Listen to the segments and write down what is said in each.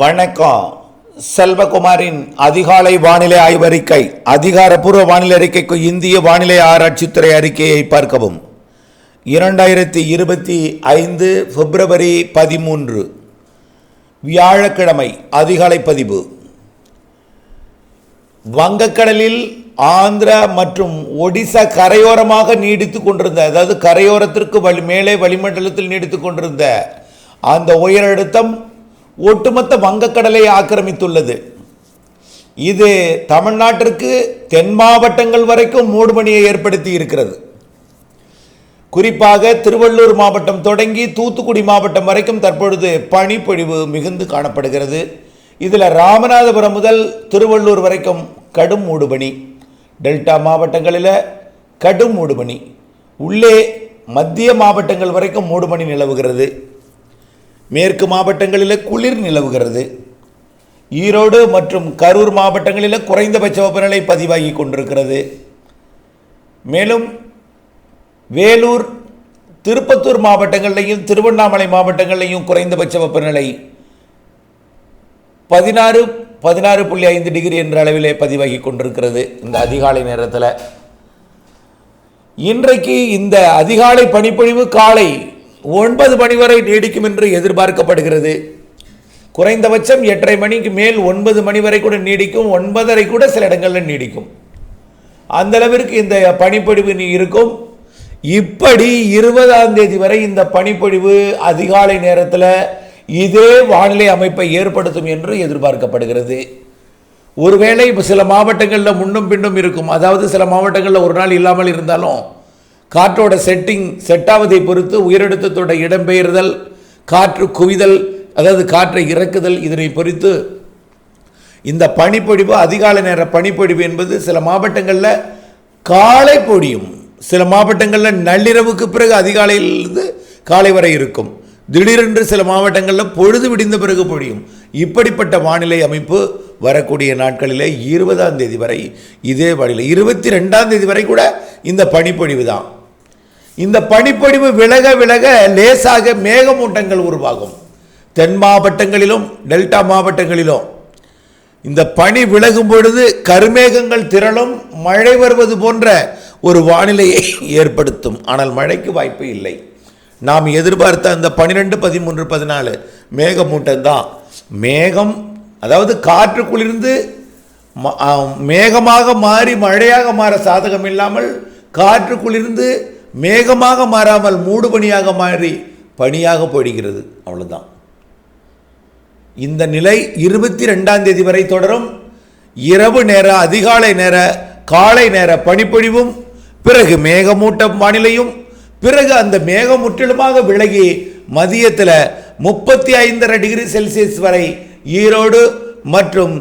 வணக்கம். செல்வகுமாரின் அதிகாலை வானிலை ஆய்வறிக்கை அதிகாரப்பூர்வ வானிலை அறிக்கைக்கு இந்திய வானிலை ஆராய்ச்சித்துறை அறிக்கையை பார்க்கவும். இரண்டாயிரத்தி இருபத்தி ஐந்து பிப்ரவரி பதிமூன்று வியாழக்கிழமை அதிகாலை பதிவு. வங்கக்கடலில் ஆந்திரா மற்றும் ஒடிசா கரையோரமாக நீடித்து கொண்டிருந்த அதாவது கரையோரத்திற்கு வலி மேலே வளிமண்டலத்தில் நீடித்து கொண்டிருந்த அந்த உயரழுத்தம் ஒட்டுமொத்த வங்கக்கடலை ஆக்கிரமித்துள்ளது. இது தமிழ்நாட்டிற்கு தென் மாவட்டங்கள் வரைக்கும் மூடுபணியை ஏற்படுத்தி இருக்கிறது குறிப்பாக திருவள்ளூர் மாவட்டம் தொடங்கி தூத்துக்குடி மாவட்டம் வரைக்கும் தற்பொழுது பனிப்பொழிவு மிகுந்து காணப்படுகிறது. இதில் ராமநாதபுரம் முதல் திருவள்ளூர் வரைக்கும் கடும் மூடுபணி டெல்டா மாவட்டங்களில் கடும் மூடுபணி உள்ளே மத்திய மாவட்டங்கள் வரைக்கும் மூடுபணி நிலவுகிறது. மேற்கு மாவட்டங்களில் குளிர் நிலவுகிறது. ஈரோடு மற்றும் கரூர் மாவட்டங்களில் குறைந்தபட்ச வெப்பநிலை பதிவாகி கொண்டிருக்கிறது. மேலும் வேலூர் திருப்பத்தூர் மாவட்டங்களிலையும் திருவண்ணாமலை மாவட்டங்களிலையும் குறைந்தபட்ச வெப்பநிலை பதினாறு பதினாறு புள்ளி ஐந்து டிகிரி என்ற அளவிலே பதிவாகி கொண்டிருக்கிறது இந்த அதிகாலை நேரத்தில். இன்றைக்கு இந்த அதிகாலை பனிப்பொழிவு காலை ஒன்பது மணி வரை நீடிக்கும் என்று எதிர்பார்க்கப்படுகிறது. குறைந்தபட்சம் எட்டரை மணிக்கு மேல் ஒன்பது மணி வரை கூட நீடிக்கும் ஒன்பதரை கூட சில இடங்களில் நீடிக்கும். அந்த அளவிற்கு இந்த பனிப்பொழிவு நீ இருக்கும். இப்படி இருபதாம் தேதி வரை இந்த பனிப்பொழிவு அதிகாலை நேரத்தில் இதே வானிலை அமைப்பை ஏற்படுத்தும் என்று எதிர்பார்க்கப்படுகிறது. ஒருவேளை இப்போ சில மாவட்டங்களில் முன்னும் பின்னும் இருக்கும். அதாவது சில மாவட்டங்களில் ஒரு நாள் இல்லாமல் இருந்தாலும் காற்றோட செட்டிங் செட்டாவதை பொறுத்து உயரெடுத்தத்தோட இடம்பெயர்தல் காற்று குவிதல் அதாவது காற்றை இறக்குதல் இதனை பொறுத்து இந்த பனிப்பொழிவு அதிகாலை நேர பனிப்பொழிவு என்பது சில மாவட்டங்களில் காலை பொழியும். சில மாவட்டங்களில் நள்ளிரவுக்கு பிறகு அதிகாலையிலிருந்து காலை வரை இருக்கும். திடீரென்று சில மாவட்டங்களில் பொழுது விடிந்த பிறகு பொழியும். இப்படிப்பட்ட வானிலை அமைப்பு வரக்கூடிய நாட்களில் இருபதாம் தேதி வரை இதே வானிலை இருபத்தி ரெண்டாம் தேதி வரை கூட இந்த பனிப்பொழிவு தான். இந்த பனிப்பொழிவு விலக விலக லேசாக மேகமூட்டங்கள் உருவாகும். தென் மாவட்டங்களிலும் டெல்டா மாவட்டங்களிலும். இந்த பனி விலகும் பொழுது கருமேகங்கள் திரளும் மழை வருவது போன்ற ஒரு வானிலையை ஏற்படுத்தும். ஆனால் மழைக்கு வாய்ப்பு இல்லை. நாம் எதிர்பார்த்த அந்த பன்னிரெண்டு பதிமூன்று பதினாலு மேகமூட்டம் தான். மேகம் அதாவது காற்று குளிர்ந்து ம- மேகமாக மாறி மழையாக மாற சாதகம் இல்லாமல் காற்று குளிர்ந்து மேகமாக மாறாமல் மூடுபனியாக மாறி பனியாக போயிடுகிறது. அவ்வளோதான் இந்த நிலை இருபத்தி ரெண்டாம் தேதி வரை தொடரும். இரவு நேர அதிகாலை நேர காலை நேர பனிப்பொழிவும் பிறகு மேகமூட்ட வானிலையும் பிறகு அந்த மேகம் முற்றிலுமாக விலகி மதியத்தில் முப்பத்தி ஐந்தரை டிகிரி செல்சியஸ் வரை ஈரோடு மற்றும்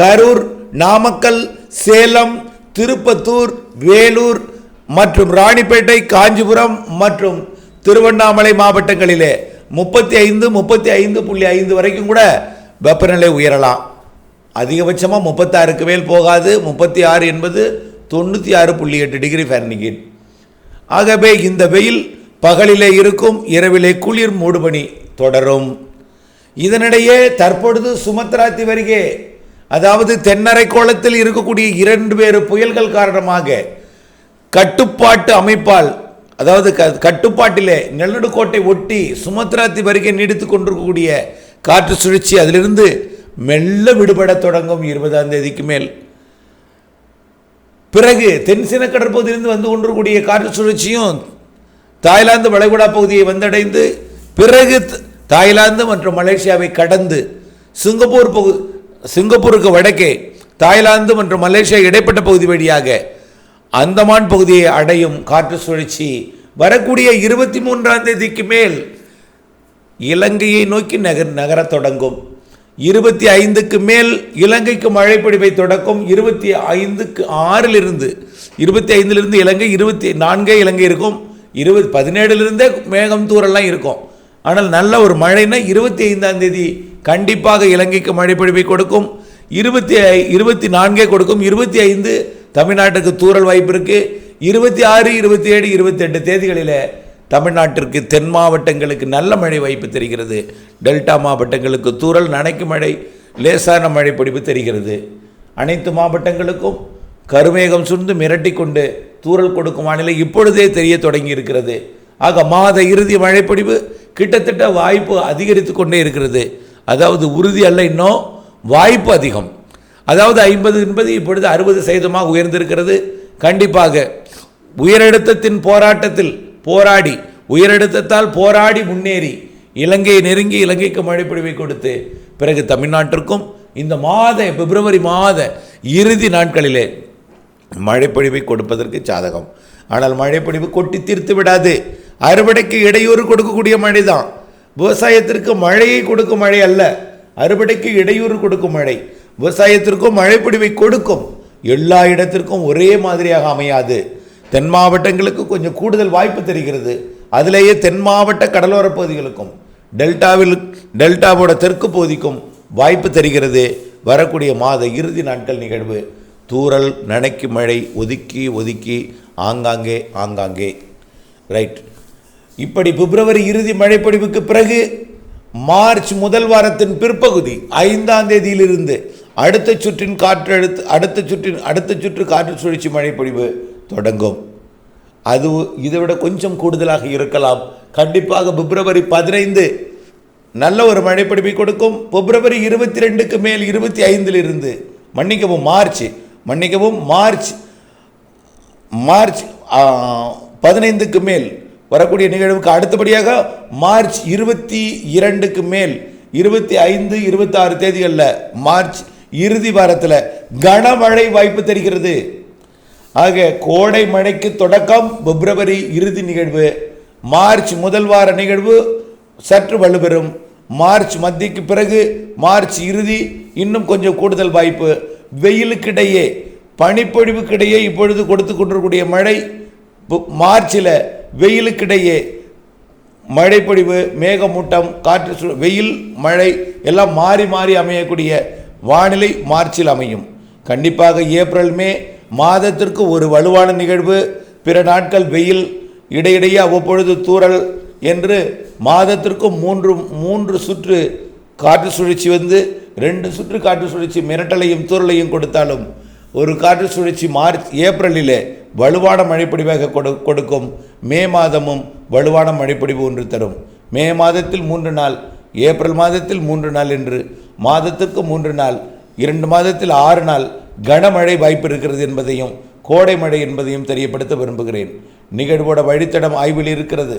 கரூர் நாமக்கல் சேலம் திருப்பத்தூர் வேலூர் மற்றும் ராணிப்பேட்டை காஞ்சிபுரம் மற்றும் திருவண்ணாமலை மாவட்டங்களிலே முப்பத்தி ஐந்து முப்பத்தி ஐந்து புள்ளி ஐந்து வரைக்கும் கூட வெப்பநிலை உயரலாம். அதிகபட்சமாக முப்பத்தாறுக்கு மேல் போகாது. முப்பத்தி ஆறு என்பது தொண்ணூற்றி ஆறு புள்ளி எட்டு டிகிரி ஃபேரன்ஹீட் ஆகவே இந்த வெயில் பகலிலே இருக்கும் இரவிலே குளிர் மூடுபணி தொடரும். இதனிடையே தற்பொழுது சுமத்ராத்தி வருகே அதாவது தென்னரை கோலத்தில் இருக்கக்கூடிய இரண்டு வேறு புயல்கள் காரணமாக கட்டுப்பாட்டு அமைப்பால் அதாவது க கட்டுப்பாட்டிலே நிலநடுக்கோட்டை ஒட்டி சுமத்ராத்தி வரைக்கும் நீடித்து கொண்டிருக்கக்கூடிய காற்று சுழற்சி அதிலிருந்து மெல்ல விடுபடத் தொடங்கும் இருபதாம் தேதிக்கு மேல். பிறகு தென்சீன கடற்பகுதியிலிருந்து வந்து கொண்டிருக்கக்கூடிய காற்று சுழற்சியும் தாய்லாந்து வளைகுடா பகுதியை வந்தடைந்து பிறகு தாய்லாந்து மற்றும் மலேசியாவை கடந்து சிங்கப்பூர் பகு சிங்கப்பூருக்கு வடக்கே தாய்லாந்து மற்றும் மலேசியா இடைப்பட்ட பகுதி வழியாக அந்தமான் பகுதியை அடையும் காற்று சுழற்சி வரக்கூடிய இருபத்தி மூன்றாம் தேதிக்கு மேல் இலங்கையை நோக்கி நகர் நகரத் தொடங்கும். இருபத்தி ஐந்துக்கு மேல் இலங்கைக்கு மழை தொடக்கும். இருபத்தி ஐந்துக்கு ஆறிலிருந்து இருபத்தி ஐந்திலிருந்து இலங்கை இருபத்தி நான்கே இலங்கை இருக்கும். இருபது பதினேழுலேருந்தே மேகம் தூரெல்லாம் இருக்கும். ஆனால் நல்ல ஒரு மழைனா இருபத்தி ஐந்தாம் தேதி கண்டிப்பாக இலங்கைக்கு மழை கொடுக்கும். இருபத்தி ஐ- இருபத்தி நான்கே கொடுக்கும். இருபத்தி ஐந்து தமிழ்நாட்டுக்கு தூரல் வாய்ப்பு இருக்குது இருபத்தி ஆறு இருபத்தி ஏழு இருபத்தி எட்டு தேதிகளில் தமிழ்நாட்டிற்கு தென் மாவட்டங்களுக்கு நல்ல மழை வாய்ப்பு தெரிகிறது. டெல்டா மாவட்டங்களுக்கு தூரல் நனைக்கும் மழை லேசான மழை பிடிப்பு தெரிகிறது. அனைத்து மாவட்டங்களுக்கும் கருமேகம் சுர்ந்து மிரட்டி கொண்டு தூறல் கொடுக்கும் வானிலை இப்பொழுதே தெரிய தொடங்கி இருக்கிறது ஆக மாத இறுதி மழைப்பொடிவு கிட்டத்தட்ட வாய்ப்பு அதிகரித்து கொண்டே இருக்கிறது. அதாவது உறுதி அல்ல இன்னும் வாய்ப்பு அதிகம். அதாவது ஐம்பது என்பது இப்பொழுது அறுபது சதவீதமாக உயர்ந்திருக்கிறது. கண்டிப்பாக உயரழுத்தத்தின் போராட்டத்தில் போராடி உயரழுத்தத்தால் போராடி முன்னேறி இலங்கையை நெருங்கி இலங்கைக்கு மழைப்பொழிவை கொடுத்து பிறகு தமிழ்நாட்டிற்கும் இந்த மாத பிப்ரவரி மாத இறுதி நாட்களிலே மழைப்பொழிவை கொடுப்பதற்கு சாதகம். ஆனால் மழைப்பொழிவு கொட்டி தீர்த்து விடாது. அறுவடைக்கு இடையூறு கொடுக்கக்கூடிய மழை தான் விவசாயத்திற்கு மழையை கொடுக்கும் மழை அல்ல. அறுவடைக்கு இடையூறு கொடுக்கும் மழை. விவசாயத்திற்கும் மழைப்பிடிவை கொடுக்கும். எல்லா இடத்திற்கும் ஒரே மாதிரியாக அமையாது. தென் மாவட்டங்களுக்கு கொஞ்சம் கூடுதல் வாய்ப்பு தெரிகிறது. அதிலேயே தென் மாவட்ட கடலோரப் பகுதிகளுக்கும் டெல்டாவில் டெல்டாவோட தெற்கு பகுதிக்கும் வாய்ப்பு தெரிகிறது. வரக்கூடிய மாத இறுதி நாட்கள் நிகழ்வு. தூரல் நனைக்கு மழை ஒதுக்கி ஒதுக்கி ஆங்காங்கே ஆங்காங்கே. ரைட். இப்படி பிப்ரவரி இறுதி மழைப்பொழிவுக்கு பிறகு மார்ச் முதல் வாரத்தின் பிற்பகுதி ஐந்தாம் தேதியிலிருந்து அடுத்த சுற்றின் காற்று அடுத்து அடுத்த சுற்றின் அடுத்த சுற்று காற்று சுழற்சி மழைப்பொழிவு தொடங்கும். அது இதை விட கொஞ்சம் கூடுதலாக இருக்கலாம். கண்டிப்பாக பிப்ரவரி பதினைந்து நல்ல ஒரு மழைப்பிடிப்பை கொடுக்கும். பிப்ரவரி இருபத்தி ரெண்டுக்கு மேல் இருபத்தி ஐந்தில் இருந்து மன்னிக்கவும் மார்ச் மன்னிக்கவும் மார்ச் மார்ச் பதினைந்துக்கு மேல் வரக்கூடிய நிகழ்வுக்கு அடுத்தபடியாக மார்ச் இருபத்தி இரண்டுக்கு மேல் இருபத்தி ஐந்து இருபத்தாறு தேதிகளில் மார்ச் இறுதி வாரத்தில் கனமழை வாய்ப்பு தெரிகிறது. ஆக கோடை மழைக்கு தொடக்கம் பிப்ரவரி இறுதி நிகழ்வு மார்ச் முதல் வார நிகழ்வு சற்று வலுப்பெறும். மார்ச் மத்திக்கு பிறகு மார்ச் இறுதி இன்னும் கொஞ்சம் கூடுதல் வாய்ப்பு. வெயிலுக்கிடையே பனிப்பொழிவுக்கிடையே இப்பொழுது கொடுத்து கொண்டிருக்கக்கூடிய மழை பு- மார்ச்சில் வெயிலுக்கிடையே மழைப்பொழிவு மேகமூட்டம் காற்று வெயில் மழை எல்லாம் மாறி மாறி அமையக்கூடிய வானிலை மார்ச்சில் அமையும். கண்டிப்பாக ஏப்ரல் மே மாதத்திற்கு ஒரு வலுவான நிகழ்வு. பிற நாட்கள் வெயில் இடையிடையே அவ்வப்பொழுது தூறல் என்று மாதத்திற்கு மூன்று மூன்று சுற்று காற்று சுழற்சி வந்து ரெண்டு சுற்று காற்று சுழற்சி மிரட்டலையும் தூரலையும் கொடுத்தாலும் ஒரு காற்று சுழற்சி மார்ச் ஏப்ரலிலே வலுவான மழைப்பொழிவாக கொடு கொடுக்கும். மே மாதமும் வலுவான மழைப்பொழிவு ஒன்று தரும். மே மாதத்தில் மூன்று நாள் ஏப்ரல் மாதத்தில் மூன்று நாள் என்று மாதத்துக்கு மூன்று நாள் இரண்டு மாதத்தில் ஆறு நாள் கனமழை வாய்ப்பு இருக்கிறது என்பதையும் கோடை மழை என்பதையும் தெரியப்படுத்த விரும்புகிறேன். நிகழ்வோட வழித்தடம் ஆய்வில் இருக்கிறது.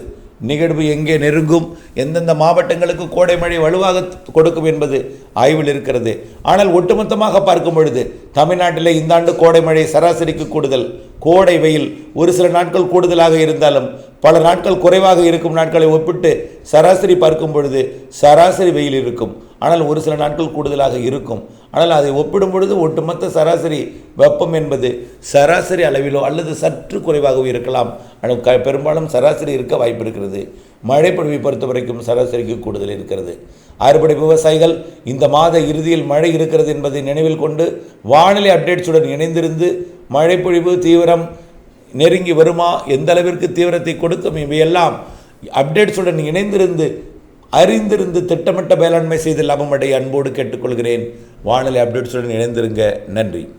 நிகழ்வு எங்கே நெருங்கும் எந்தெந்த மாவட்டங்களுக்கு கோடை மழை வலுவாக கொடுக்கும் என்பது ஆய்வில் இருக்கிறது. ஆனால் ஒட்டுமொத்தமாக பார்க்கும் பொழுது தமிழ்நாட்டிலே இந்த ஆண்டு கோடை மழை சராசரிக்கு கூடுதல் கோடை வெயில் ஒரு சில நாட்கள் கூடுதலாக இருந்தாலும் பல நாட்கள் குறைவாக இருக்கும் நாட்களை ஒப்பிட்டு சராசரி பார்க்கும் பொழுது சராசரி வெயில் இருக்கும். ஆனால் ஒரு சில நாட்கள் கூடுதலாக இருக்கும். ஆனால் அதை ஒப்பிடும் பொழுது ஒட்டுமொத்த சராசரி வெப்பம் என்பது சராசரி அளவிலோ அல்லது சற்று குறைவாகவோ இருக்கலாம். ஆனால் க- பெரும்பாலும் சராசரி இருக்க வாய்ப்பு இருக்கிறது. மழைப்பொழிவை பொறுத்த வரைக்கும் சராசரிக்கு கூடுதல் இருக்கிறது. அறுபடை விவசாயிகள் இந்த மாத இறுதியில் மழை இருக்கிறது என்பதை நினைவில் கொண்டு வானிலை அப்டேட்ஸுடன் இணைந்திருந்து மழைப்பொழிவு தீவிரம் நெருங்கி வருமா எந்த அளவிற்கு தீவிரத்தை கொடுக்கும் இவையெல்லாம் அப்டேட்ஸுடன் இணைந்திருந்து அறிந்திருந்து திட்டமிட்ட வேளாண்மை செய்து லாபம் அடைய அன்போடு கேட்டுக்கொள்கிறேன். வானிலை அப்டேட்ஸுடன் இணைந்திருங்க. நன்றி.